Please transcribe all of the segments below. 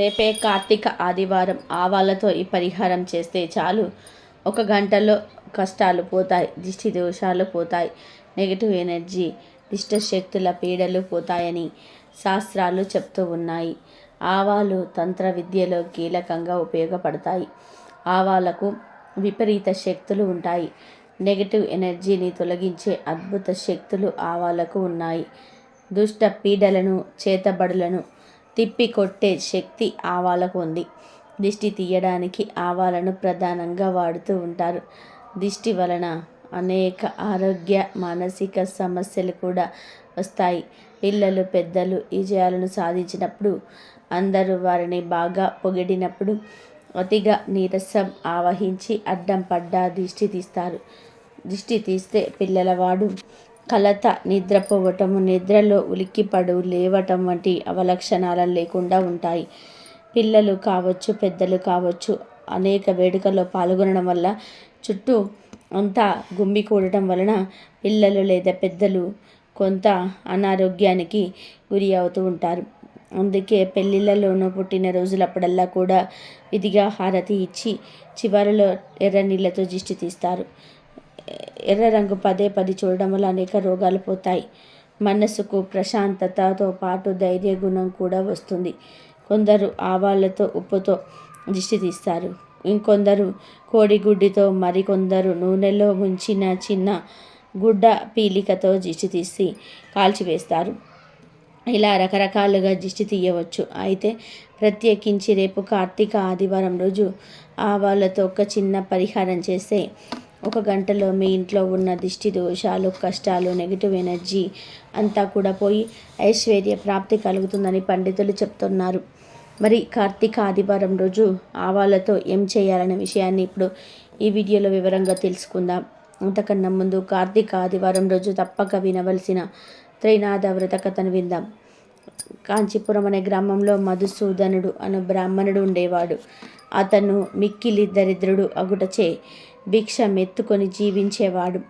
రేపే కార్తీక ఆదివారం. ఆవాలతో ఈ పరిహారం చేస్తే చాలు. ఒక గంటలో కష్టాలు పోతాయి దిష్టి దోషాలు పోతాయి నెగిటివ్ ఎనర్జీ దిష్ట శక్తుల పీడలు పోతాయని శాస్త్రాలు చెప్తూ ఉన్నాయి. ఆవాలు తంత్ర విద్యలో కీలకంగా ఉపయోగపడతాయి. ఆవాలకు విపరీత శక్తులు ఉంటాయి. నెగిటివ్ ఎనర్జీని తొలగించే అద్భుత శక్తులు ఆవాలకు ఉన్నాయి. దుష్ట పీడలను చేతబడులను తిప్పి కొట్టే శక్తి ఆవాలకు ఉంది. దిష్టి తీయడానికి ఆవాలను ప్రధానంగా వాడుతూ ఉంటారు. దిష్టి వలన అనేక ఆరోగ్య మానసిక సమస్యలు కూడా వస్తాయి. పిల్లలు పెద్దలు విజయాలను సాధించినప్పుడు అందరూ వారిని బాగా పొగిడినప్పుడు అతిగా నీరసం ఆవహించి అడ్డం పడ్డా దిష్టి తీస్తారు. దిష్టి తీస్తే పిల్లలవాడు కలత నిద్రపోవటము నిద్రలో ఉలిక్కిపడు లేవటం వంటి అవలక్షణాలు లేకుండా ఉంటాయి. పిల్లలు కావచ్చు పెద్దలు కావచ్చు అనేక వేడుకల్లో పాల్గొనడం వల్ల చుట్టూ అంతా గుమ్మి కూడటం వలన పిల్లలు లేదా పెద్దలు కొంత అనారోగ్యానికి గురి అవుతూ ఉంటారు. అందుకే పెళ్ళిళ్ళలోనూ పుట్టినరోజులప్పుడల్లా కూడా విధిగా హారతి ఇచ్చి చివరిలో ఎర్ర నీళ్ళతో దిష్టి తీస్తారు. ఎర్ర రంగు పదే పది చూడడం వల్ల అనేక రోగాలు పోతాయి. మనసుకు ప్రశాంతతతో పాటు ధైర్య గుణం కూడా వస్తుంది. కొందరు ఆవాళ్ళతో ఉప్పుతో దిష్టి తీస్తారు. ఇంకొందరు కోడిగుడ్డితో మరికొందరు నూనెలో ఉంచిన చిన్న గుడ్డ పీలికతో దిష్టి తీసి కాల్చివేస్తారు. ఇలా రకరకాలుగా దిష్టి తీయవచ్చు. అయితే ప్రత్యేకించి రేపు కార్తీక ఆదివారం రోజు ఆవాలతో ఒక చిన్న పరిహారం చేస్తే ఒక గంటలో మీ ఇంట్లో ఉన్న దిష్టి దోషాలు కష్టాలు నెగిటివ్ ఎనర్జీ అంతా కూడా పోయి ఐశ్వర్య ప్రాప్తి కలుగుతుందని పండితులు చెప్తున్నారు. మరి కార్తీక ఆదివారం రోజు ఆవాలతో ఏం చేయాలనే విషయాన్ని ఇప్పుడు ఈ వీడియోలో వివరంగా తెలుసుకుందాం. అంతకన్నా ముందు కార్తీక ఆదివారం రోజు తప్పక వినవలసిన త్రైనాథ వ్రత కథను విందాం. కాంచీపురం అనే గ్రామంలో మధుసూదనుడు అనే బ్రాహ్మణుడు ఉండేవాడు. అతను మిక్కిలి దరిద్రుడు అగుటచే భిక్ష మెత్తుకొని జీవించేవాడు.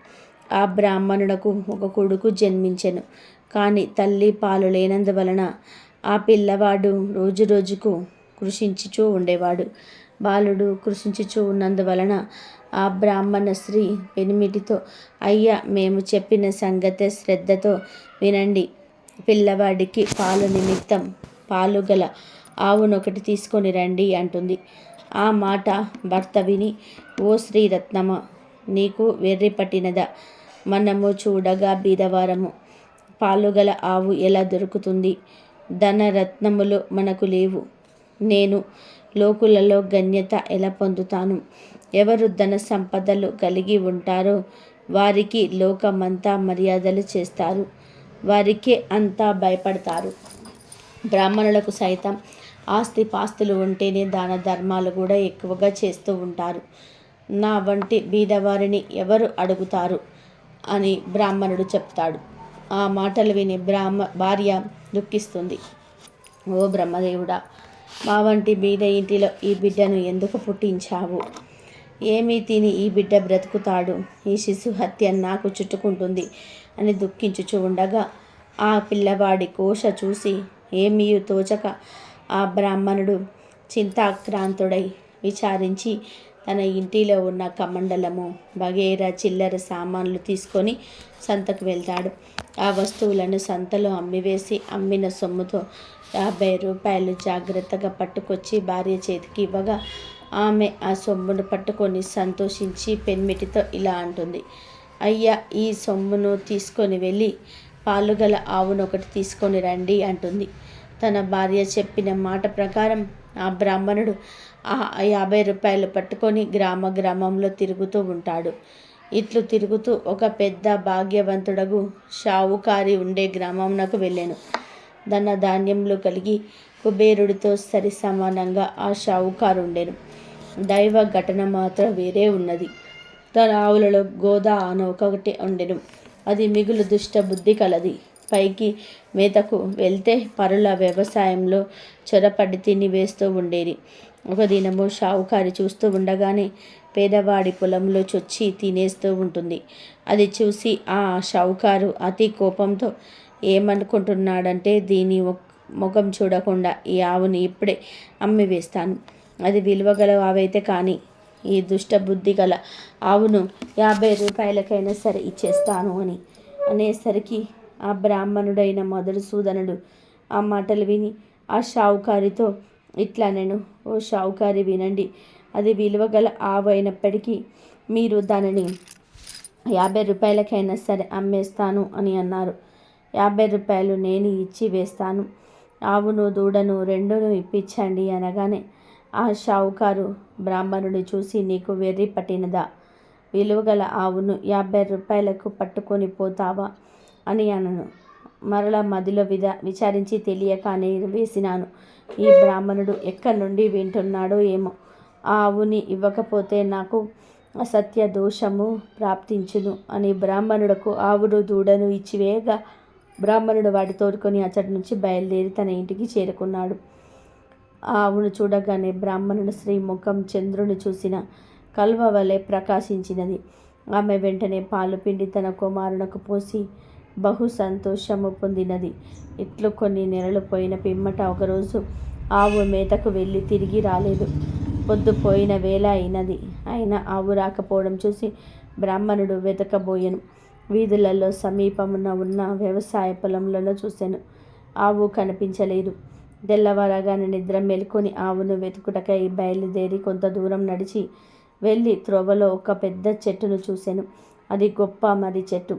ఆ బ్రాహ్మణుడకు ఒక కొడుకు జన్మించెను. కానీ తల్లి పాలు లేనందువలన ఆ పిల్లవాడు రోజు రోజుకు కృషించుచూ ఉండేవాడు. బాలుడు కృషించుచూ ఉన్నందువలన ఆ బ్రాహ్మణ స్త్రీ పెనిమిటితో అయ్యా మేము చెప్పిన సంగతే శ్రద్ధతో వినండి. పిల్లవాడికి పాలు నిమిత్తం పాలు గల ఆవునొకటి తీసుకొని రండి అంటుంది. ఆ మాట భర్త విని ఓ శ్రీరత్నమ నీకు వెర్రి పట్టినదా మనము చూడగా బీదవారము. పాలుగల ఆవు ఎలా దొరుకుతుంది? ధనరత్నములు మనకు లేవు. నేను లోకులలో గణ్యత ఎలా పొందుతాను? ఎవరు ధన సంపదలు కలిగి ఉంటారో వారికి లోకమంతా మర్యాదలు చేస్తారు. వారికే అంతా భయపడతారు. బ్రాహ్మణులకు సైతం ఆస్తి పాస్తులు ఉంటేనే దాన ధర్మాలు కూడా ఎక్కువగా చేస్తూ ఉంటారు. నా వంటి బీదవారిని ఎవరు అడుగుతారు? అని బ్రాహ్మణుడు చెప్తాడు. ఆ మాటలు విని బ్రాహ్మ భార్య దుఃఖిస్తుంది. ఓ బ్రహ్మదేవుడా మా వంటి బీద ఇంటిలో ఈ బిడ్డను ఎందుకు పుట్టించావు? ఏమీ తిని ఈ బిడ్డ బ్రతుకుతాడు? ఈ శిశు హత్య నాకు చుట్టుకుంటుంది అని దుఃఖించుచు ఉండగా ఆ పిల్లవాడి కోశ చూసి ఏమీ తోచక ఆ బ్రాహ్మణుడు చింతాక్రాంతుడై విచారించి తన ఇంటిలో ఉన్న కమండలము బగేర చిల్లర సామాన్లు తీసుకొని సంతకు వెళ్తాడు. ఆ వస్తువులను సంతలో అమ్మివేసి అమ్మిన సొమ్ముతో యాభై రూపాయలు జాగ్రత్తగా పట్టుకొచ్చి భార్య చేతికి ఇవ్వగా ఆమె ఆ సొమ్మును పట్టుకొని సంతోషించి పెన్మిటితో ఇలా అంటుంది. అయ్యా ఈ సొమ్మును తీసుకొని వెళ్ళి పాలుగల ఆవును ఒకటి తీసుకొని రండి అంటుంది. తన భార్య చెప్పిన మాట ప్రకారం ఆ బ్రాహ్మణుడు ఆ యాభై రూపాయలు పట్టుకొని గ్రామ గ్రామంలో తిరుగుతూ ఉంటాడు. ఇట్లు తిరుగుతూ ఒక పెద్ద భాగ్యవంతుడగు షావుకారి ఉండే గ్రామంనకు వెళ్ళాను. ధన ధాన్యములు కలిగి కుబేరుడితో సరి సమానంగా ఆ షావుకారు ఉండేను దైవ ఘటన మాత్రం వేరే ఉన్నది. తన ఆవులలో గోదా ఆన ఒకటి ఉండెను. అది మిగులు దుష్ట బుద్ధి కలది. పైకి మేతకు వెళ్తే పరుల వ్యవసాయంలో చొరపడి తిని వేస్తూ ఉండేది. ఒక దినము షావుకారి చూస్తూ ఉండగానే పేదవాడి పొలంలో చొచ్చి తినేస్తూ ఉంటుంది. అది చూసి ఆ షావుకారు అతి కోపంతో ఏమనుకుంటున్నాడంటే దీని ముఖం చూడకుండా ఈ ఆవుని ఇప్పుడే అమ్మి వేస్తాను. అది విలువగల ఆవైతే కానీ ఈ దుష్ట బుద్ధి గల ఆవును యాభై రూపాయలకైనా సరే ఇచ్చేస్తాను అని అనేసరికి ఆ బ్రాహ్మణుడైన మధుసూదనుడు సూదనుడు. ఆ మాటలు విని ఆ షావుకారితో ఇట్లా నేను ఓ షావుకారి వినండి. అది విలువగల ఆవు అయినప్పటికీ మీరు దానిని యాభై రూపాయలకైనా సరే అమ్మేస్తాను అని అన్నారు. యాభై రూపాయలు నేను ఇచ్చి వేస్తాను. ఆవును దూడను రెండును ఇప్పించండి అనగానే ఆ షావుకారు బ్రాహ్మణుడు చూసి నీకు వెర్రి పట్టినదా? విలువగల ఆవును యాభై రూపాయలకు పట్టుకొని పోతావా? అని అనను మరల మదిలో విద విచారించి తెలియక అని వేసినాను. ఈ బ్రాహ్మణుడు ఎక్కడి నుండి వింటున్నాడో ఏమో. ఆ ఆవుని ఇవ్వకపోతే నాకు అసత్య దోషము ప్రాప్తించును అని బ్రాహ్మణుడకు ఆవుడు దూడను ఇచ్చివేయగా బ్రాహ్మణుడు వాటి తోడుకొని అతడి నుంచి బయలుదేరి తన ఇంటికి చేరుకున్నాడు. ఆ ఆవును చూడగానే బ్రాహ్మణుడు శ్రీ ముఖం చంద్రుని చూసిన కల్వ వలె ప్రకాశించినది. ఆమె వెంటనే పాలు పిండి తన కుమారునకు పోసి బహు సంతోషము పొందినది. ఇట్లు కొన్ని నెలలు పోయిన పిమ్మట ఒకరోజు ఆవు మేతకు వెళ్ళి తిరిగి రాలేదు. పొద్దుపోయిన వేళ అయినది. అయినా ఆవు రాకపోవడం చూసి బ్రాహ్మణుడు వెతకబోయాను. వీధులలో సమీపమున ఉన్న వ్యవసాయ పొలంలో చూశాను ఆవు కనిపించలేదు. తెల్లవారగానే నిద్ర మేల్కొని ఆవును వెతుకుటకై బయలుదేరి కొంత దూరం నడిచి వెళ్ళి త్రోవలో ఒక పెద్ద చెట్టును చూశాను అది గొప్ప మర్రి చెట్టు.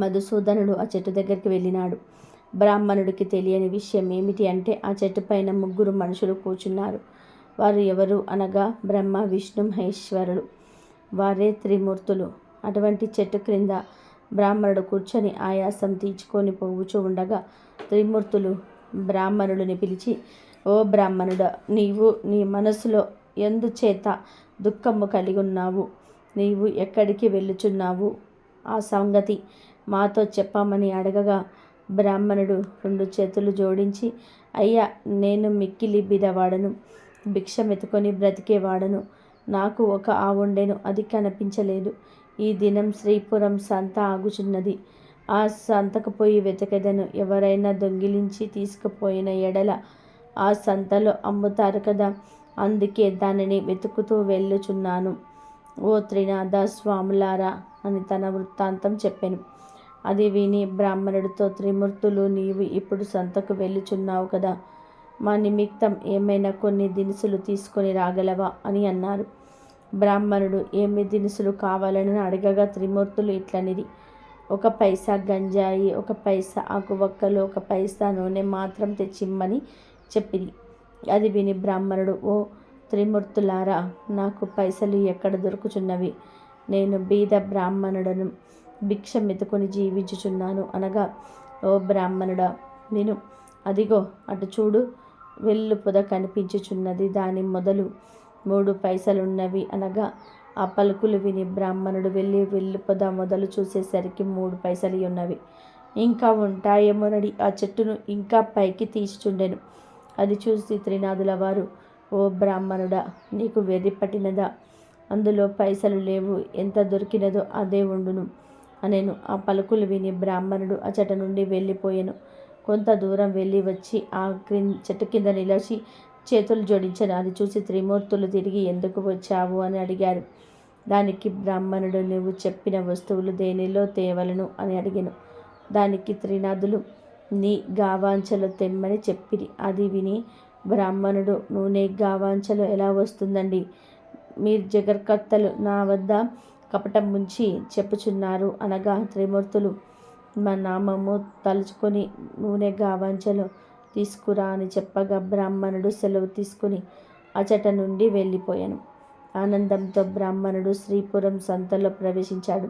మధుసూదనుడు ఆ చెట్టు దగ్గరికి వెళ్ళినాడు. బ్రాహ్మణుడికి తెలియని విషయం ఏమిటి అంటే ఆ చెట్టు పైన ముగ్గురు మనుషులు కూర్చున్నారు. వారు ఎవరు అనగా బ్రహ్మ విష్ణు మహేశ్వరుడు. వారే త్రిమూర్తులు. అటువంటి చెట్టు క్రింద బ్రాహ్మణుడు కూర్చొని ఆయాసం తీర్చుకొని పోవుచూ ఉండగా త్రిమూర్తులు బ్రాహ్మణుడిని పిలిచి ఓ బ్రాహ్మణుడ నీవు నీ మనసులో ఎందుచేత దుఃఖము కలిగి ఉన్నావు నీవు ఎక్కడికి వెళ్ళుచున్నావు? ఆ సంగతి మాతో చెప్పమని అడగగా బ్రాహ్మణుడు రెండు చేతులు జోడించి అయ్యా నేను మిక్కిలి బిదవాడను భిక్షమెత్తుకొని బ్రతికేవాడను. నాకు ఒక ఆవుండెను అది కనిపించలేదు. ఈ దినం శ్రీపురం సంత ఆగుచున్నది. ఆ సంతకు పోయి వెతకదను. ఎవరైనా దొంగిలించి తీసుకుపోయిన ఎడల ఆ సంతలో అమ్ముతారు కదా అందుకే దానిని వెతుకుతూ వెళ్ళుచున్నాను. ఓ త్రినాథ స్వాములారా అని తన వృత్తాంతం చెప్పాను. అది విని బ్రాహ్మణుడితో త్రిమూర్తులు నీవు ఇప్పుడు సంతకు వెళ్ళుచున్నావు కదా. మా నిమిత్తం ఏమైనా కొన్ని దినుసులు తీసుకొని రాగలవా? అని అన్నారు. బ్రాహ్మణుడు ఏమి దినుసులు కావాలని అడగగా త్రిమూర్తులు ఇట్లనిది ఒక పైసా గంజాయి ఒక పైసా ఆకువక్కలు ఒక పైసా నూనె మాత్రం తెచ్చిమ్మని చెప్పింది అది విని బ్రాహ్మణుడు ఓ త్రిమూర్తులారా నాకు పైసలు ఎక్కడ దొరుకుచున్నవి? నేను బీద బ్రాహ్మణుడను భిక్ష మెతుకొని జీవించుచున్నాను అనగా ఓ బ్రాహ్మణుడా నేను అదిగో అటు చూడు వెల్లు పొద కనిపించుచున్నది దాని మొదలు మూడు పైసలున్నవి అనగా ఆ పలుకులు విని బ్రాహ్మణుడు వెళ్ళి వెల్లు పొద మొదలు చూసేసరికి మూడు పైసలు ఉన్నవి. ఇంకా ఉంటాయేమోనడి ఆ చెట్టును ఇంకా పైకి తీసిచుండెను. అది చూసి త్రినాథుల వారు ఓ బ్రాహ్మణుడా నీకు వెర్రి పట్టినదా? అందులో పైసలు లేవు ఎంత దొరికినదో అదే ఉండును అనేను. ఆ పలుకులు విని బ్రాహ్మణుడు అచట నుండి వెళ్ళిపోయాను. కొంత దూరం వెళ్ళి వచ్చి ఆ క్రిన్ చెట్టు కింద నిలిచి చేతులు జోడించాను. అది చూసి త్రిమూర్తులు తిరిగి ఎందుకు వచ్చావు? అని అడిగారు. దానికి బ్రాహ్మణుడు నువ్వు చెప్పిన వస్తువులు దేనిలో తేవలను? అని అడిగాను. దానికి త్రినాథులు నీ గావాంచలు తెమ్మని చెప్పిరి. అది విని బ్రాహ్మణుడు నూనె గావాంచలు ఎలా వస్తుందండి? మీరు జగర్కర్తలు నా వద్ద కపటం ముంచి చెప్పుచున్నారు. అనగా త్రిమూర్తులు మా నామము తలుచుకొని నూనె గావంచలు తీసుకురా అని చెప్పగా బ్రాహ్మణుడు సెలవు తీసుకుని అచట నుండి వెళ్ళిపోయాను. ఆనందంతో బ్రాహ్మణుడు శ్రీపురం సంతలో ప్రవేశించాడు.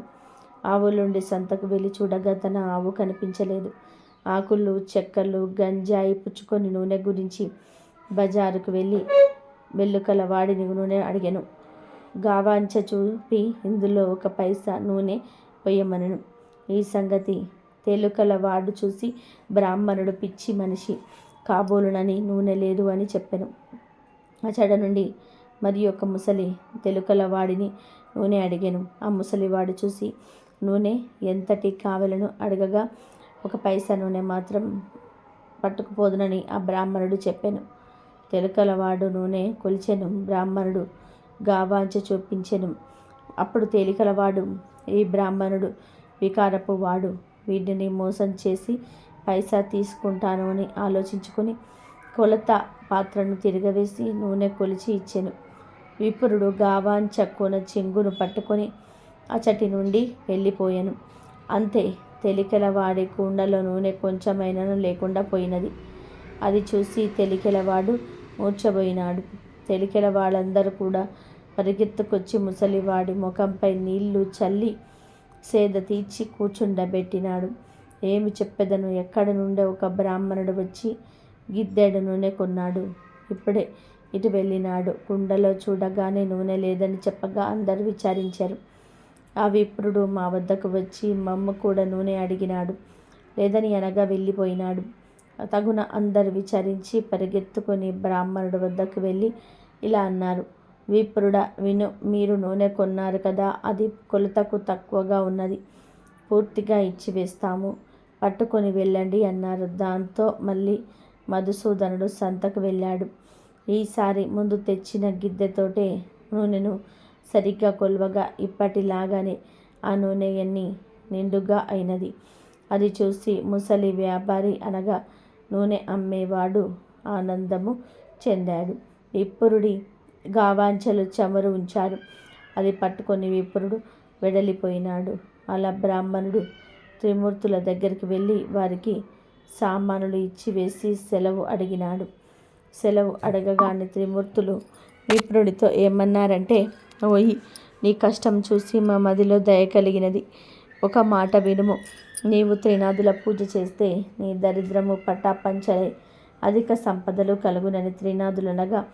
ఆవులుండి సంతకు వెళ్ళి చూడగా తన ఆవు కనిపించలేదు. ఆకులు చెక్కలు గంజాయి పుచ్చుకొని నూనె గురించి బజారుకు వెళ్ళి వెల్లుకల వాడిని నూనె అడిగాను. గావాంచ చూపి ఇందులో ఒక పైసా నూనె పొయ్యమనను. ఈ సంగతి తేలుకల వాడు చూసి బ్రాహ్మణుడు పిచ్చి మనిషి కాబోలునని నూనె లేదు అని చెప్పాను. ఆ చెడ నుండి మరి ఒక ముసలి తెలుకల వాడిని నూనె అడిగాను. ఆ ముసలివాడు చూసి నూనె ఎంతటి కావలను అడగగా ఒక పైసా నూనె మాత్రం పట్టుకుపోదునని ఆ బ్రాహ్మణుడు చెప్పాను. తెలుకల వాడు నూనె కొలిచెను. బ్రాహ్మణుడు గావాంచ చూపించెను. అప్పుడు తేలికలవాడు ఈ బ్రాహ్మణుడు వికారపు వాడు వీటిని మోసం చేసి పైసా తీసుకుంటాను అని ఆలోచించుకుని కొలత పాత్రను తిరగవేసి నూనె కొలిచి ఇచ్చెను. విపురుడు గావాంచ కొన చెంగును పట్టుకొని అచటి నుండి వెళ్ళిపోయాను. అంతే తెలికెలవాడి కుండలో నూనె కొంచెమైనను లేకుండా పోయినది. అది చూసి తెలికెలవాడు మూర్చబోయినాడు తెలికెల వాళ్ళందరూ కూడా పరిగెత్తుకొచ్చి ముసలివాడి ముఖంపై నీళ్ళు చల్లి సేద తీర్చి కూర్చుండబెట్టినాడు. ఏమి చెప్పెదను? ఎక్కడి నుండే ఒక బ్రాహ్మణుడు వచ్చి గిద్దెడు నూనె కొన్నాడు. ఇప్పుడే ఇటు వెళ్ళినాడు. కుండలో చూడగానే నూనె లేదని చెప్పగా అందరూ విచారించారు. ఆ విప్రుడు మా వద్దకు వచ్చి మమ్మ కూడా నూనె అడిగినాడు. లేదని అనగా వెళ్ళిపోయినాడు. తగున అందరు విచారించి పరిగెత్తుకొని బ్రాహ్మణుడి వద్దకు వెళ్ళి ఇలా అన్నారు. విప్రుడ విను మీరు నూనె కొన్నారు కదా అది కొలతకు తక్కువగా ఉన్నది. పూర్తిగా ఇచ్చి వేస్తాము. పట్టుకొని వెళ్ళండి అన్నారు. దాంతో మళ్ళీ మధుసూదనుడు సంతకు వెళ్ళాడు. ఈసారి ముందు తెచ్చిన గిద్దెతోటే నూనెను సరిగ్గా కొలవగా ఇప్పటిలాగానే ఆ నూనె ఎన్ని నిండుగా అయినది. అది చూసి ముసలి వ్యాపారి అనగా నూనె అమ్మేవాడు ఆనందము చెందాడు. విప్పురుడి గావాంచలు చమురు ఉంచారు. అది పట్టుకొని విప్రుడు వెడలిపోయినాడు. అలా బ్రాహ్మణుడు త్రిమూర్తుల దగ్గరికి వెళ్ళి వారికి సామానులు ఇచ్చి వేసి సెలవు అడిగినాడు. సెలవు అడగగానే త్రిమూర్తులు విప్రుడితో ఏమన్నారంటే ఓయి నీ కష్టం చూసి మా మదిలో దయ కలిగినది. ఒక మాట వినుము. నీవు త్రినాథుల పూజ చేస్తే నీ దరిద్రము పటాపంచలై. అధిక సంపదలు కలుగునని త్రినాదులనగా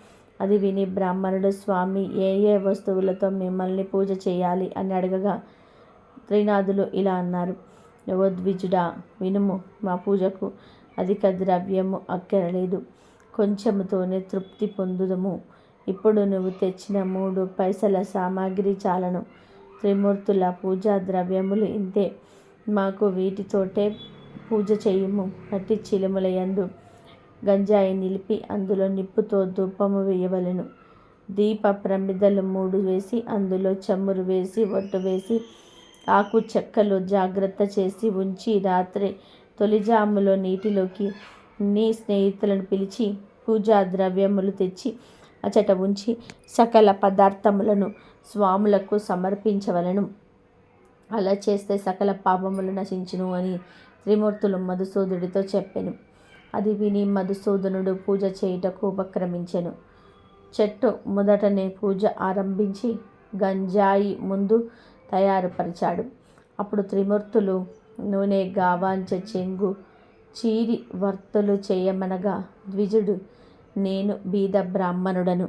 అది విని బ్రాహ్మణుడు స్వామి ఏ ఏ వస్తువులతో మిమ్మల్ని పూజ చేయాలి? అని అడగగా త్రినాథులు ఇలా అన్నారు నవోద్విజుడా వినుము మా పూజకు అధిక ద్రవ్యము అక్కరలేదు. కొంచెముతోనే తృప్తి పొందుదము. ఇప్పుడు నువ్వు తెచ్చిన మూడు పైసల సామాగ్రి చాలను. త్రిమూర్తుల పూజా ద్రవ్యములు ఇంతే. మాకు వీటితోటే పూజ చేయుము. అట్టి చిలుములయందు గంజాయి నిలిపి అందులో నిప్పుతో ధూపము వేయవలను. దీప ప్రమిదలు మూడు వేసి అందులో చమురు వేసి ఒట్టు వేసి ఆకు చెక్కలు జాగ్రత్త చేసి ఉంచి రాత్రి తొలిజాములో నీటిలోకి నీ స్నేహితులను పిలిచి పూజా ద్రవ్యములు తెచ్చి అచట ఉంచి సకల పదార్థములను స్వాములకు సమర్పించవలను. అలా చేస్తే సకల పాపములు నశించును అని త్రిమూర్తులు మధుసూదుడితో చెప్పెను. అది విని మధుసూదనుడు పూజ చేయుటకు ఉపక్రమించెను. చెట్టు మొదటనే పూజ ఆరంభించి గంజాయి ముందు తయారుపరిచాడు. అప్పుడు త్రిమూర్తులు నూనె గావాంచ చెంగు చీరి వర్తలు చేయమనగా ద్విజుడు నేను బీద బ్రాహ్మణుడను.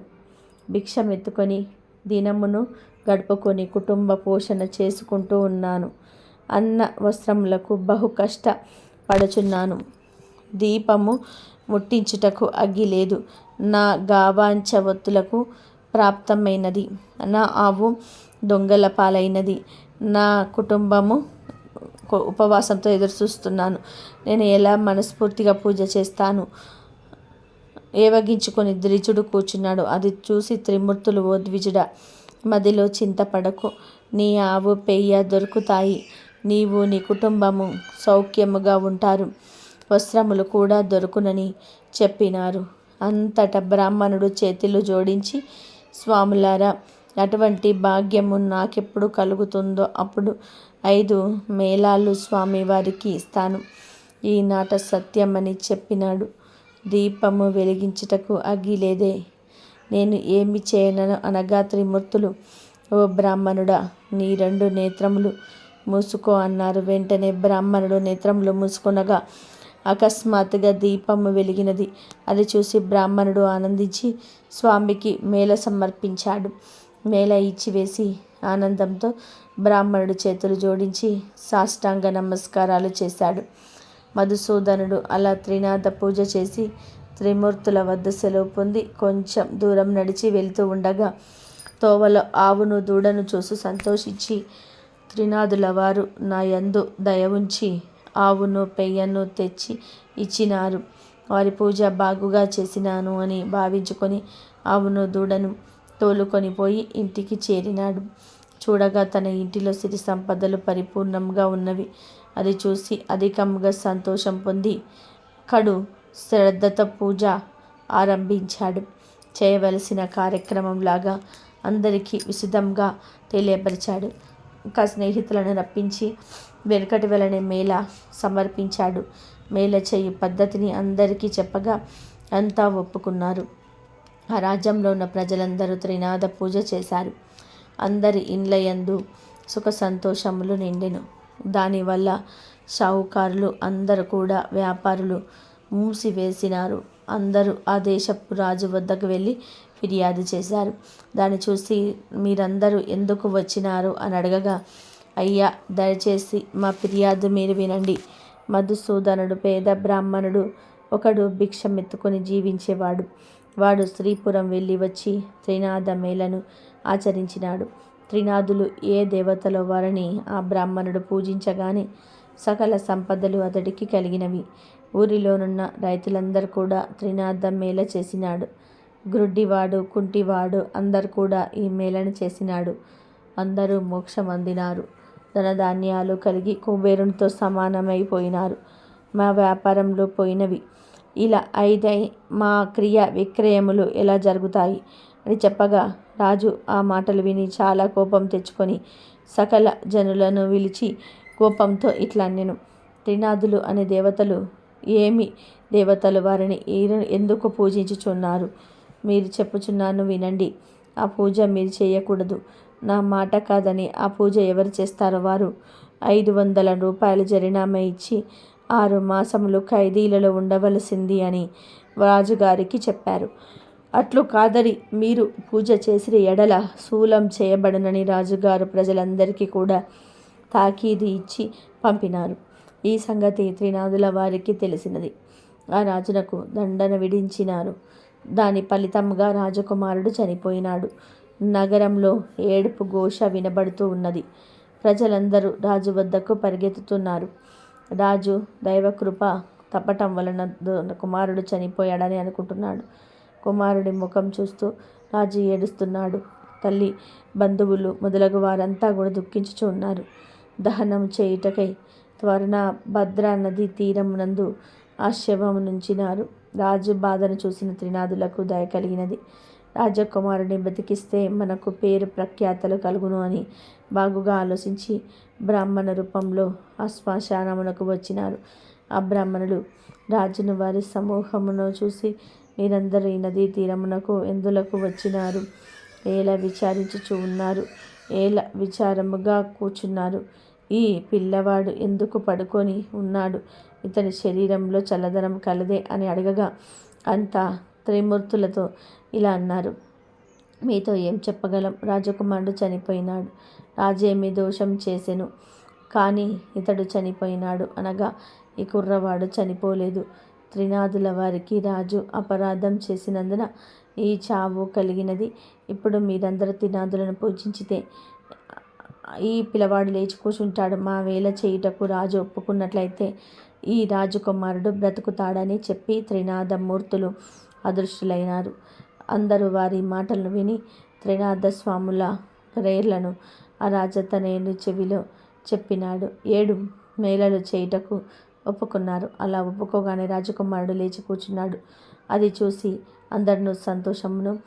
భిక్షమెత్తుకొని దినమును గడుపుకొని కుటుంబ పోషణ చేసుకుంటూ ఉన్నాను. అన్న వస్త్రములకు బహు కష్ట పడుచున్నాను దీపము ముట్టించుటకు అగ్గి లేదు. నా గావాంచవత్తులకు ప్రాప్తమైనది. నా ఆవు దొంగల పాలైనది. నా కుటుంబము ఉపవాసంతో ఎదురు చూస్తున్నాను నేను ఎలా మనస్ఫూర్తిగా పూజ చేస్తాను? ఏవగించుకొని ద్విజుడు కూర్చున్నాడు. అది చూసి త్రిమూర్తులు ఓ ద్విజుడ! మదిలో చింతపడకు. నీ ఆవు పెయ్య దొరుకుతాయి. నీవు నీ కుటుంబము సౌఖ్యముగా ఉంటారు. వస్త్రములు కూడా దొరుకునని చెప్పినారు. అంతటా బ్రాహ్మణుడు చేతులు జోడించి స్వాములారా అటువంటి భాగ్యము నాకెప్పుడు కలుగుతుందో అప్పుడు ఐదు మేళాలు స్వామివారికి ఇస్తాను. ఈనాట సత్యమని చెప్పినాడు. దీపము వెలిగించుటకు అగ్గి లేదే నేను ఏమి చేయనను అనగా త్రిమూర్తులు ఓ బ్రాహ్మణుడా నీ రెండు నేత్రములు మూసుకో అన్నారు. వెంటనే బ్రాహ్మణుడు నేత్రములు మూసుకొనగా అకస్మాత్తుగా దీపము వెలిగినది. అది చూసి బ్రాహ్మణుడు ఆనందించి స్వామికి మేళ సమర్పించాడు. మేళ ఇచ్చివేసి ఆనందంతో బ్రాహ్మణుడు చేతులు జోడించి సాష్టాంగ నమస్కారాలు చేశాడు. మధుసూదనుడు అలా త్రినాథ పూజ చేసి త్రిమూర్తుల వద్ద సెలవు పొంది కొంచెం దూరం నడిచి వెళ్తూ ఉండగా తోవలో ఆవును దూడను చూసి సంతోషించి త్రినాథుల వారు నా యందు దయ ఉంచి ఆవును పెయ్యను తెచ్చి ఇచ్చినారు. వారి పూజ బాగుగా చేసినాను అని భావించుకొని ఆవును దూడను తోలుకొని పోయి ఇంటికి చేరినాడు. చూడగా తన ఇంటిలో సిరి సంపదలు పరిపూర్ణంగా ఉన్నవి. అది చూసి అధికంగా సంతోషం పొంది కడు శ్రద్ధతో పూజ ఆరంభించాడు. చేయవలసిన కార్యక్రమంలాగా అందరికీ విశదంగా తెలియపరిచాడు. ఇంకా స్నేహితులను రప్పించి వెనుకటి వెళ్ళని మేళ సమర్పించాడు. మేళ చేయి పద్ధతిని అందరికీ చెప్పగా అంతా ఒప్పుకున్నారు. ఆ రాజ్యంలో ఉన్న ప్రజలందరూ త్రినాద పూజ చేశారు. అందరి ఇండ్లయందు సుఖ సంతోషములు నిండెను. దానివల్ల షావుకారులు అందరూ కూడా వ్యాపారులు మూసివేసినారు. అందరూ ఆ దేశపు రాజు వద్దకు వెళ్ళి ఫిర్యాదు చేశారు. దాన్ని చూసి మీరందరూ ఎందుకు వచ్చినారు అని అడగగా అయ్యా దయచేసి మా ఫిర్యాదు మీరు వినండి. మధుసూదనుడు పేద బ్రాహ్మణుడు ఒకడు భిక్షమెత్తుకొని జీవించేవాడు. వాడు శ్రీపురం వెళ్ళి వచ్చి త్రినాథ మేళను ఆచరించినాడు. త్రినాథులు ఏ దేవతలో వారిని ఆ బ్రాహ్మణుడు పూజించగానే సకల సంపదలు అతడికి కలిగినవి. ఊరిలోనున్న రైతులందరూ కూడా త్రినాథ మేళ చేసినాడు. గ్రుడ్డివాడు కుంటివాడు అందరు కూడా ఈ మేళను చేసినాడు. అందరూ మోక్షం అందినారు. ధనధాన్యాలు కలిగి కుబేరునితో సమానమైపోయినారు. మా వ్యాపారంలో పోయినవి. ఇలా అయితే మా క్రియ విక్రయములు ఎలా జరుగుతాయి? అని చెప్పగా రాజు ఆ మాటలు విని చాలా కోపం తెచ్చుకొని సకల జనులను విలిచి కోపంతో ఇట్లా నేను త్రినాథులు అనే దేవతలు ఏమి దేవతలు వారిని ఎందుకు పూజించుచున్నారు? మీరు చెప్పుచున్నాను వినండి. ఆ పూజ మీరు చేయకూడదు. నా మాట కాదని ఆ పూజ ఎవరు చేస్తారో వారు. ఐదు వందల రూపాయలు జరినామా ఇచ్చి ఆరు మాసములు ఖైదీలలో ఉండవలసింది అని రాజుగారికి చెప్పారు. అట్లు కాదని మీరు పూజ చేసిన ఎడల శూలం చేయబడనని రాజుగారు ప్రజలందరికీ కూడా తాకీది ఇచ్చి పంపినారు. ఈ సంగతి త్రినాథుల వారికి తెలిసినది. ఆ రాజునకు దండన విడించినారు దాని ఫలితంగా రాజకుమారుడు చనిపోయినాడు. నగరంలో ఏడుపు ఘోష వినబడుతూ ఉన్నది. ప్రజలందరూ రాజు వద్దకు పరిగెత్తుతున్నారు. రాజు దైవకృప తప్పటం వలన కుమారుడు చనిపోయాడని అనుకుంటున్నాడు. కుమారుడి ముఖం చూస్తూ రాజు ఏడుస్తున్నాడు. తల్లి బంధువులు మొదలగు వారంతా కూడా దుఃఖించుచూ ఉన్నారు. దహనం చేయుటకై త్వరణ భద్రా నది తీరం నందు ఆ శవం నుంచినారు. రాజు బాధను చూసిన త్రినాథులకు దయ కలిగినది. రాజకుమారుని బతికిస్తే మనకు పేరు ప్రఖ్యాతలు కలుగును అని బాగుగా ఆలోచించి బ్రాహ్మణ రూపంలో అశ్మశానమునకు వచ్చినారు. ఆ బ్రాహ్మణుడు రాజును వారి సమూహమును చూసి మీరందరూ ఈ నదీ తీరమునకు ఎందులకు వచ్చినారు? ఎలా విచారించుచు ఉన్నారు. ఎలా విచారముగా కూర్చున్నారు ఈ పిల్లవాడు ఎందుకు పడుకొని ఉన్నాడు? ఇతని శరీరంలో చల్లదనం కలదే అని అడగగా అంత త్రిమూర్తులతో ఇలా అన్నారు. మీతో ఏం చెప్పగలం? రాజకుమారుడు చనిపోయినాడు. రాజేమి దోషం చేసెను. కానీ ఇతడు చనిపోయినాడు అనగా ఈ కుర్రవాడు చనిపోలేదు. త్రినాథుల వారికి రాజు అపరాధం చేసినందున ఈ చావు కలిగినది. ఇప్పుడు మీరందరూ త్రినాథులను పూజించితే ఈ పిల్లవాడు లేచి కూర్చుంటాడు. మా వేల చేయుటకు రాజు ఒప్పుకున్నట్లయితే ఈ రాజకుమారుడు బ్రతుకుతాడని చెప్పి త్రినాథమూర్తులు అదృష్టులైనారు. అందరూ వారి మాటలను విని త్రినాథ స్వాముల ప్రేర్లను ఆ రాజతనేయుని చెవిలో చెప్పినాడు. ఏడు మేళలు చేయుటకు ఒప్పుకున్నారు. అలా ఒప్పుకోగానే రాజకుమారుడు లేచి కూర్చున్నాడు. అది చూసి అందరినూ సంతోషమును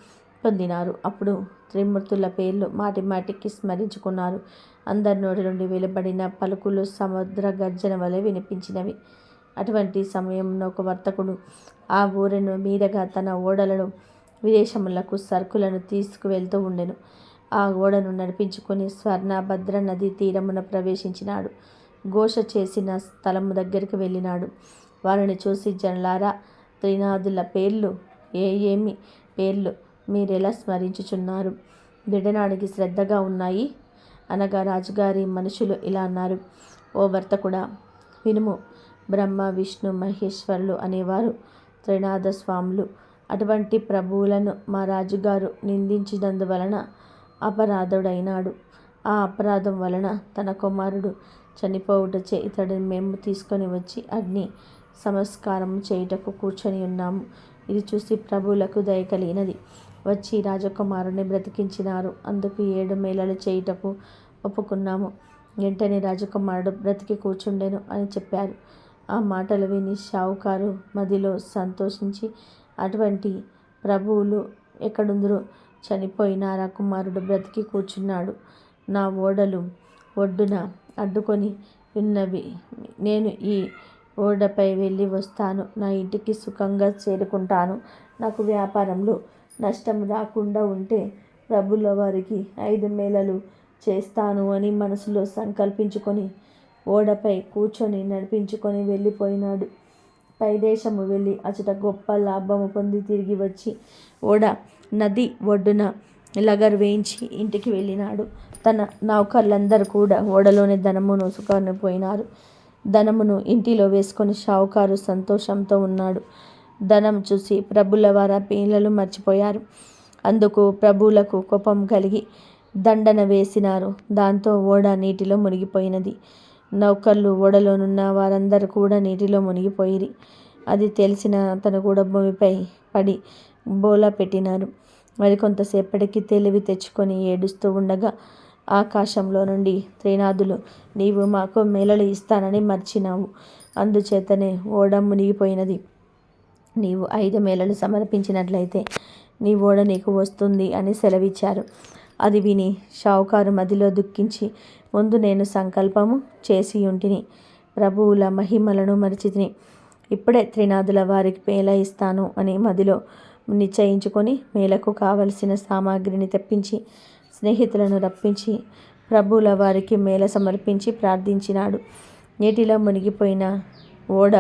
పొందినారు. అప్పుడు త్రిమూర్తుల పేర్లు మాటి మాటికి స్మరించుకున్నారు. అందరి నోటి నుండి వెలువడిన పలుకులు సముద్ర గర్జన వలె వినిపించినవి. అటువంటి సమయంలో ఒక వర్తకుడు ఆ ఊరిను మీదగా తన ఓడలను విదేశములకు సరుకులను తీసుకువెళ్తూ ఉండెను. ఆ ఓడను నడిపించుకొని స్వర్ణభద్ర నది తీరమున ప్రవేశించినాడు. ఘోష చేసిన స్థలము దగ్గరికి వెళ్ళినాడు. వారిని చూసి జనలారా త్రినాథుల పేర్లు ఏ ఏమి పేర్లు మీరెలా స్మరించుచున్నారు? బిడనాడికి శ్రద్ధగా ఉన్నాయి? అనగా రాజుగారి మనుషులు ఇలా అన్నారు. ఓ కూడా వినుము బ్రహ్మ విష్ణు మహేశ్వరులు అనేవారు త్రినాథ స్వాములు. అటువంటి ప్రభువులను మా రాజుగారు నిందించినందువలన అపరాధుడైనాడు. ఆ అపరాధం వలన తన కుమారుడు చనిపోవుటచే ఇతడిని మేము తీసుకొని వచ్చి అగ్ని సంస్కారం చేయుటకు కూర్చొని ఉన్నాము. ఇది చూసి ప్రభువులకు దయ కలిగినది. వచ్చి రాజకుమారుని బ్రతికించినారు. అందుకు ఏడు మేళలు చేయుటకు ఒప్పుకున్నాము. వెంటనే రాజకుమారుడు బ్రతికి కూర్చుండెను అని చెప్పారు. ఆ మాటలు విని షావుకారు మదిలో సంతోషించి అటువంటి ప్రభువులు ఎక్కడుందరో? చనిపోయిన కుమారుడు బ్రతికి కూర్చున్నాడు నా ఓడలు ఒడ్డున అడ్డుకొని ఉన్నవి. నేను ఈ ఓడపై వెళ్ళి వస్తాను. నా ఇంటికి సుఖంగా చేరుకుంటాను. నాకు వ్యాపారంలో నష్టం రాకుండా ఉంటే ప్రభుల వారికి ఐదు మేళలు చేస్తాను అని మనసులో సంకల్పించుకొని ఓడపై కూర్చొని నడిపించుకొని వెళ్ళిపోయినాడు. పైదేశము వెళ్ళి అచట గొప్ప లాభము పొంది తిరిగి వచ్చి ఓడ నది ఒడ్డున లగర్ వేయించి ఇంటికి వెళ్ళినాడు. తన నౌకర్లందరూ కూడా ఓడలోని ధనమును సుఖాన్ని పోయినారు. ధనమును ఇంటిలో వేసుకొని షావుకారు సంతోషంతో ఉన్నాడు. ధనం చూసి ప్రభుల వార పిల్లలు మర్చిపోయారు. అందుకు ప్రభువులకు కోపం కలిగి దండన వేసినారు. దాంతో ఓడ నీటిలో మునిగిపోయినది. నౌకర్లు ఓడలోనున్న వారందరూ కూడా నీటిలో మునిగిపోయిరి. అది తెలిసిన అతను కూడా భూమిపై పడి బోలా పెట్టినారు. మరికొంతసేపటికి తెలివి తెచ్చుకొని ఏడుస్తూ ఉండగా ఆకాశంలో నుండి త్రినాథులు నీవు మాకు మేళలు ఇస్తానని మర్చినావు. అందుచేతనే ఓడ మునిగిపోయినది. నీవు ఐదు మేళలు సమర్పించినట్లయితే నీ ఓడ నీకు వస్తుంది అని సెలవిచ్చారు. అది విని షావుకారు మదిలో దుఃఖించి ముందు నేను సంకల్పము చేసి ఉంటిని ప్రభువుల మహిమలను మరిచితిని. ఇప్పుడే త్రినాథుల వారికి మేళ ఇస్తాను అని మదిలో నిశ్చయించుకొని మేలకు కావలసిన సామాగ్రిని తెప్పించి స్నేహితులను రప్పించి ప్రభువుల వారికి మేళ సమర్పించి ప్రార్థించినాడు. నీటిలో మునిగిపోయిన ఓడ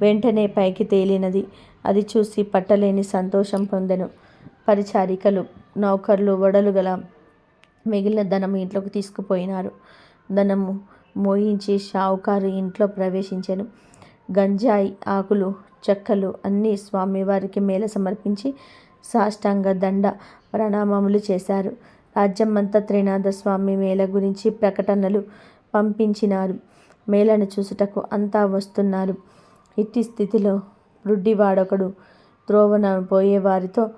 వెంటనే పైకి తేలినది. అది చూసి పట్టలేని సంతోషం పొందెను పరిచారికలు. నౌకర్లు వడలు గల మిగిలిన ధనం ఇంట్లోకి తీసుకుపోయినారు. ధనము మోయించి షావుకారు ఇంట్లో ప్రవేశించాను. గంజాయి ఆకులు చెక్కలు అన్నీ స్వామివారికి మేళ సమర్పించి సాష్టాంగ దండ ప్రణామములు చేశారు. రాజ్యమంతా త్రినాథ స్వామి మేళ గురించి ప్రకటనలు పంపించినారు. మేళను చూసుటకు అంతా వస్తున్నారు. ఇట్టి స్థితిలో రుడ్డివాడొకడు త్రోవన పోయే వారితో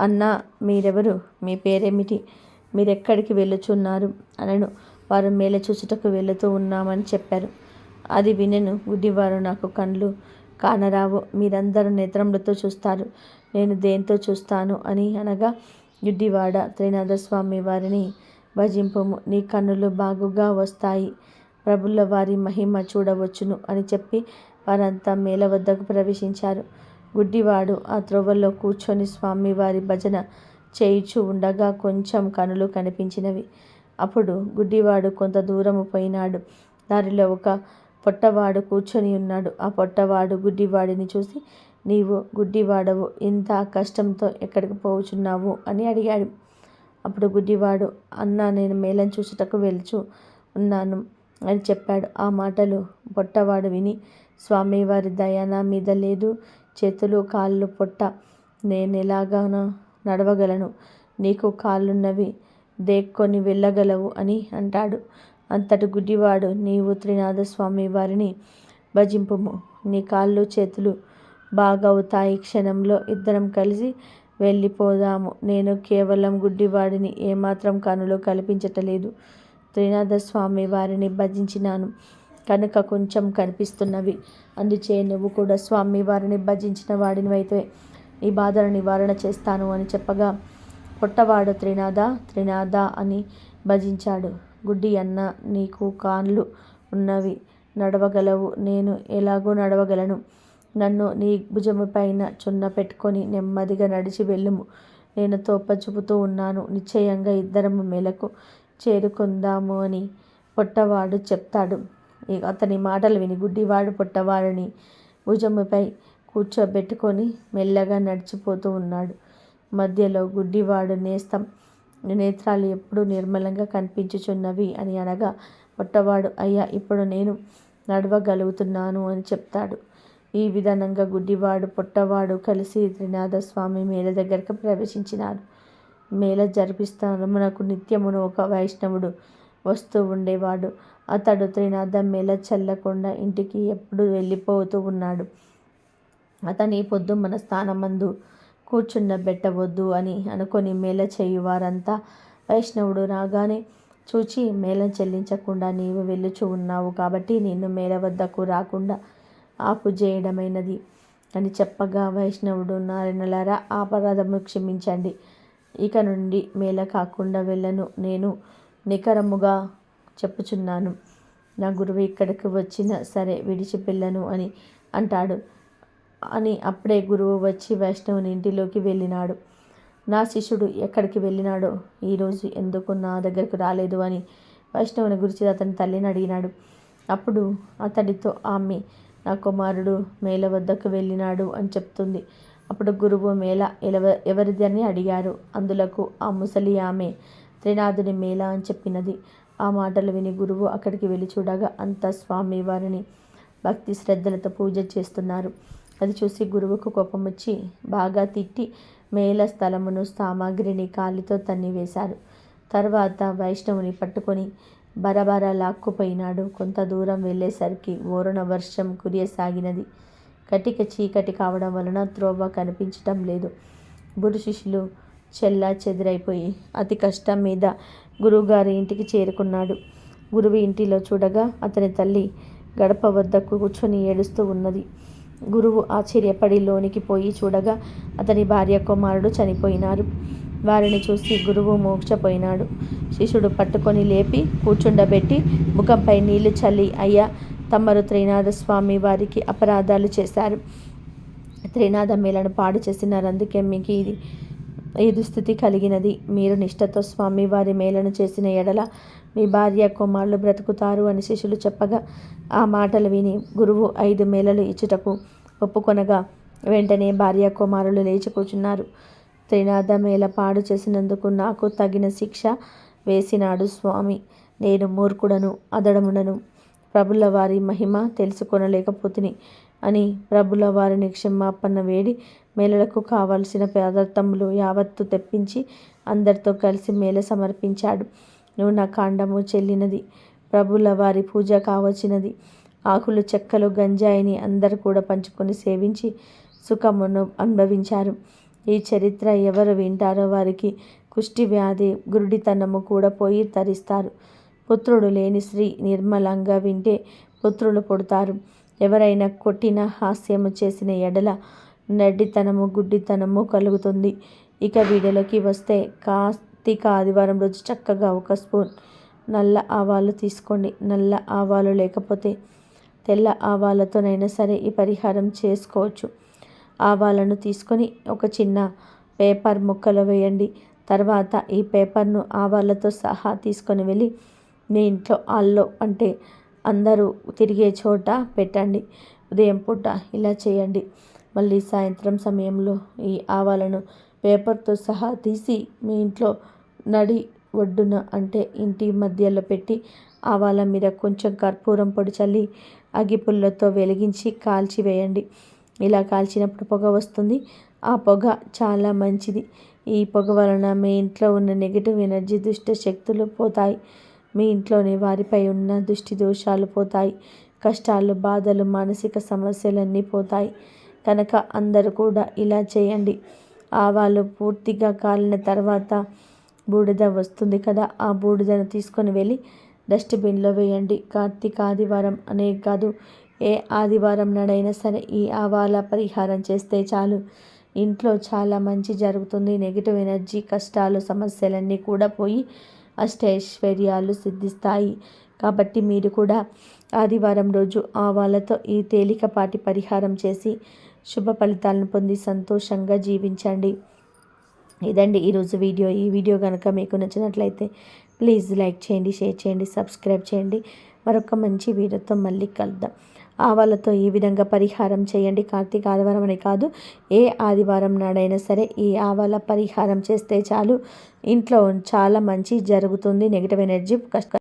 అన్నా మీరెవరు? మీ పేరేమిటి? మీరెక్కడికి వెళ్ళుచున్నారు? అనను. వారు మేల చూసుటకు వెళుతూ ఉన్నామని చెప్పారు. అది వినెను. గుడ్డివారు నాకు కండ్లు కానరావు. మీరందరూ నేత్రములతో చూస్తారు. నేను దేంతో చూస్తాను అని అనగా గుడ్డివాడ త్రినాథస్వామి వారిని భజింపము. నీ కన్నులు బాగుగా వస్తాయి. ప్రభుల వారి మహిమ చూడవచ్చును అని చెప్పి వారంతా మేల వద్దకు ప్రవేశించారు. గుడ్డివాడు. ఆ త్రోవల్లో కూర్చొని స్వామివారి భజన చేయిచు ఉండగా కొంచెం కనులు కనిపించినవి. అప్పుడు గుడ్డివాడు కొంత దూరము పోయినాడు. దారిలో ఒక పొట్టవాడు కూర్చొని ఉన్నాడు. ఆ పొట్టవాడు గుడ్డివాడిని చూసి నీవు గుడ్డివాడవు. ఇంత కష్టంతో ఎక్కడికి పోవుచున్నావు? అని అడిగాడు. అప్పుడు గుడ్డివాడు అన్న నేను మేళం చూసుటకు వెళ్చు ఉన్నాను అని చెప్పాడు. ఆ మాటలు పొట్టవాడు విని స్వామివారి దయ నా మీద లేదు. చేతులు కాళ్ళు పొట్ట నేను ఎలాగానో నడవగలను. నీకు కాళ్ళున్నవి దేక్కొని వెళ్ళగలవు అని అంటాడు. అంతటి గుడ్డివాడు నీవు త్రినాథస్వామి వారిని భజింపుము. నీ కాళ్ళు చేతులు బాగవుతాయి క్షణంలో ఇద్దరం కలిసి వెళ్ళిపోదాము. నేను కేవలం గుడ్డివాడిని ఏమాత్రం కనులు కల్పించటలేదు. త్రినాథస్వామి వారిని భజించినాను. కనుక కొంచెం కనిపిస్తున్నవి. అందుచే నువ్వు కూడా స్వామి వారిని భజించిన వాడిని అయితే ఈ బాధల నివారణ చేస్తాను అని చెప్పగా పొట్టవాడు త్రినాథ త్రినాథ అని భజించాడు. గుడ్డి అన్న నీకు కాన్లు ఉన్నవి నడవగలవు. నేను ఎలాగో నడవగలను. నన్ను నీ భుజము పైన చున్న పెట్టుకొని నెమ్మదిగా నడిచి వెళ్ళుము. నేను తోపచుపుతూ ఉన్నాను. నిశ్చయంగా ఇద్దరము మేలకు చేరుకుందాము అని పొట్టవాడు చెప్తాడు. అతని మాటలు విని గుడ్డివాడు పుట్టవాడిని భుజముపై కూర్చోబెట్టుకొని మెల్లగా నడిచిపోతూ ఉన్నాడు. మధ్యలో గుడ్డివాడు నేస్తం నేత్రాలు ఎప్పుడూ నిర్మలంగా కనిపించుచున్నవి అని అనగా పొట్టవాడు అయ్యా ఇప్పుడు నేను నడవగలుగుతున్నాను అని చెప్తాడు. ఈ విధానంగా గుడ్డివాడు పొట్టవాడు కలిసి త్రినాథస్వామి మేళ దగ్గరకు ప్రవేశించినారు. మేళ జరిపిస్తాను మనకు నిత్యమును ఒక వైష్ణవుడు వస్తూ ఉండేవాడు. అతడు త్రినాథం మేళ చల్లకుండా ఇంటికి ఎప్పుడు వెళ్ళిపోతూ ఉన్నాడు. అతని పొద్దు మన స్థానమందు కూర్చున్న పెట్టవద్దు అని అనుకొని మేళ చేయువారంతా వైష్ణవుడు రాగానే చూచి మేళం చెల్లించకుండా నీవు వెళ్ళుచు ఉన్నావు కాబట్టి నిన్ను మేళ వద్దకు రాకుండా ఆపు చేయడమైనది అని చెప్పగా వైష్ణవుడు నారాయణలారా ఆపరాధము క్షమించండి. ఇక నుండి మేళ కాకుండా వెళ్ళను. నేను నికరముగా చెప్పుచున్నాను. నా గురువు ఇక్కడికి వచ్చిన సరే విడిచిపెళ్ళను అని అంటాడు. అని అప్పుడే గురువు వచ్చి వైష్ణవుని ఇంటిలోకి వెళ్ళినాడు. నా శిష్యుడు ఎక్కడికి వెళ్ళినాడో ఈరోజు ఎందుకు నా దగ్గరకు రాలేదు అని వైష్ణవుని గురించి అతని తల్లిని అడిగినాడు. అప్పుడు అతడితో ఆమె నా కుమారుడు మేల వద్దకు వెళ్ళినాడు అని చెప్తుంది. అప్పుడు గురువు మేళ ఎలవ ఎవరిది అని అడిగారు. అందులకు ఆ ముసలి ఆమె త్రినాథుని మేళ అని చెప్పినది. ఆ మాటలు విని గురువు అక్కడికి వెళ్ళి చూడగా అంత స్వామి వారిని భక్తి శ్రద్ధలతో పూజ చేస్తున్నారు. అది చూసి గురువుకు కోపం వచ్చి బాగా తిట్టి మేళ స్థలమును సామాగ్రిని కాలితో తన్నివేశారు తర్వాత వైష్ణవుని పట్టుకొని బరబర లాక్కుపోయినాడు. కొంత దూరం వెళ్ళేసరికి ఓరున వర్షం కురియసాగినది. కటిక చీకటి కావడం వలన త్రోవ కనిపించటం లేదు. గురు శిష్యులు చెల్లా చెదిరైపోయి అతి కష్టం మీద గురువుగారి ఇంటికి చేరుకున్నాడు. గురువు ఇంటిలో చూడగా అతని తల్లి గడప వద్ద కూర్చొని ఏడుస్తూ ఉన్నది. గురువు ఆశ్చర్యపడి లోనికి పోయి చూడగా అతని భార్య కుమారుడు చనిపోయినారు. వారిని చూసి గురువు మోక్షపోయినాడు. శిష్యుడు పట్టుకొని లేపి కూర్చుండబెట్టి ముఖంపై నీళ్ళు చల్లి అయ్యా తమరు త్రినాథ స్వామి వారికి అపరాధాలు చేశారు. త్రినాథ మేళను పాడు చేసినారు. అందుకే మీకు ఇది ఈ దుస్థితి కలిగినది? మీరు నిష్టతో స్వామి వారి మేలను చేసిన ఎడల మీ భార్య కుమారులు బ్రతుకుతారు అని శిష్యులు చెప్పగా ఆ మాటలు విని గురువు ఐదు మేళలు ఇచ్చుటకు ఒప్పుకొనగా వెంటనే భార్య కుమారులు లేచి కూర్చున్నారు త్రినాథ మేళ పాడు చేసినందుకు నాకు తగిన శిక్ష వేసినాడు స్వామి. నేను మూర్ఖుడను అదడమునను ప్రభుల వారి మహిమ తెలుసుకొనలేకపోతుని అని ప్రభుల వారిని క్షమాపణ వేడి మేళలకు కావలసిన పదార్థములు యావత్తు తెప్పించి అందరితో కలిసి మేళ సమర్పించాడు. నూనె కాండము చెల్లినది ప్రభుల వారి పూజ కావచ్చినది. ఆకులు చెక్కలు గంజాయిని అందరు కూడా పంచుకొని సేవించి సుఖమును అనుభవించారు. ఈ చరిత్ర ఎవరు వింటారో వారికి కుష్టి వ్యాధి గురుడితనము కూడా పోయి తరిస్తారు. పుత్రుడు లేని స్త్రీ నిర్మలంగా వింటే పుత్రులు పుడతారు. ఎవరైనా కొట్టిన హాస్యము చేసిన ఎడల నడ్డితనము గుడ్డితనము కలుగుతుంది. ఇక వీడియోలోకి వస్తే కార్తీక ఆదివారం రోజు చక్కగా ఒక స్పూన్ నల్ల ఆవాలు తీసుకోండి. నల్ల ఆవాలు లేకపోతే తెల్ల ఆవాలతోనైనా సరే ఈ పరిహారం చేసుకోవచ్చు. ఆవాలను తీసుకొని ఒక చిన్న పేపర్ ముక్కలు వేయండి. తర్వాత ఈ పేపర్ను ఆవాలతో సహా తీసుకొని వెళ్ళి మీ ఇంట్లో ఆల్లో అంటే అందరూ తిరిగే చోట పెట్టండి. ఉదయం పూట ఇలా చేయండి. మళ్ళీ సాయంత్రం సమయంలో ఈ ఆవాలను పేపర్తో సహా తీసి మీ ఇంట్లో నడి ఒడ్డున అంటే ఇంటి మధ్యలో పెట్టి ఆవాల మీద కొంచెం కర్పూరం పొడి చల్లి అగిపుల్లతో వెలిగించి కాల్చి వేయండి. ఇలా కాల్చినప్పుడు పొగ వస్తుంది. ఆ పొగ చాలా మంచిది. ఈ పొగ వలన మీ ఇంట్లో ఉన్న నెగిటివ్ ఎనర్జీ దుష్ట శక్తులు పోతాయి. మీ ఇంట్లోని వారిపై ఉన్న దృష్టి దోషాలు పోతాయి. కష్టాలు బాధలు మానసిక సమస్యలన్నీ పోతాయి. కనుక అందరూ కూడా ఇలా చేయండి. ఆవాలు పూర్తిగా కాలిన తర్వాత బూడిద వస్తుంది కదా ఆ బూడిదను తీసుకొని వెళ్ళి డస్ట్బిన్లో వేయండి. కార్తీక ఆదివారం అనే కాదు ఏ ఆదివారం నాడైనా సరే ఈ ఆవాల పరిహారం చేస్తే చాలు. ఇంట్లో చాలా మంచి జరుగుతుంది. నెగిటివ్ ఎనర్జీ కష్టాలు సమస్యలన్నీ కూడా పోయి అష్టైశ్వర్యాలు సిద్ధిస్తాయి. కాబట్టి మీరు కూడా ఆదివారం రోజు ఆవాలతో ఈ తేలికపాటి పరిహారం చేసి శుభ ఫలితాలను పొంది సంతోషంగా జీవించండి. ఇదండి ఈరోజు వీడియో. ఈ వీడియో కనుక మీకు నచ్చినట్లయితే ప్లీజ్ లైక్ చేయండి షేర్ చేయండి సబ్స్క్రైబ్ చేయండి. మరొక మంచి వీడియోతో మళ్ళీ కలుద్దాం. ఆవాలతో ఈ విధంగా పరిహారం చేయండి. కార్తీక ఆదివారం అని కాదు ఏ ఆదివారం నాడైనా సరే ఈ ఆవాల పరిహారం చేస్తే చాలు. ఇంట్లో చాలా మంచి జరుగుతుంది. నెగిటివ్ ఎనర్జీ కష్ట